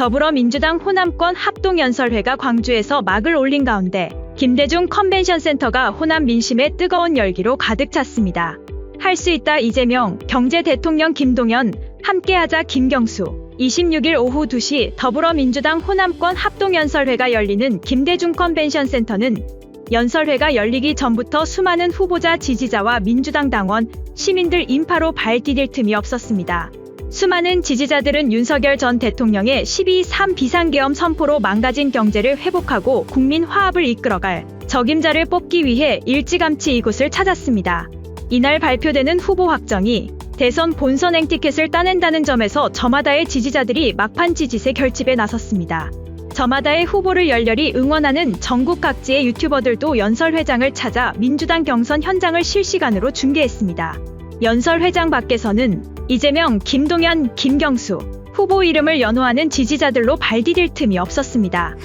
더불어민주당 호남권 합동연설회가 광주에서 막을 올린 가운데 김대중 컨벤션 센터가 호남 민심의 뜨거운 열기로 가득 찼습니다. 할 수 있다 이재명, 경제 대통령 김동연, 함께하자 김경수. 26일 오후 2시 더불어민주당 호남권 합동연설회가 열리는 김대중 컨벤션 센터는 연설회가 열리기 전부터 수많은 후보자 지지자와 민주당 당원, 시민들 인파로 발 디딜 틈이 없었습니다. 수많은 지지자들은 윤석열 전 대통령의 12.3 비상계엄 선포로 망가진 경제를 회복하고 국민 화합을 이끌어갈 적임자를 뽑기 위해 일찌감치 이곳을 찾았습니다. 이날 발표되는 후보 확정이 대선 본선 행 티켓을 따낸다는 점에서 저마다의 지지자들이 막판 지지세 결집에 나섰습니다. 저마다의 후보를 열렬히 응원하는 전국 각지의 유튜버들도 연설회장을 찾아 민주당 경선 현장을 실시간으로 중계했습니다. 연설회장 밖에서는 이재명, 김동연, 김경수 후보 이름을 연호하는 지지자들로 발디딜 틈이 없었습니다.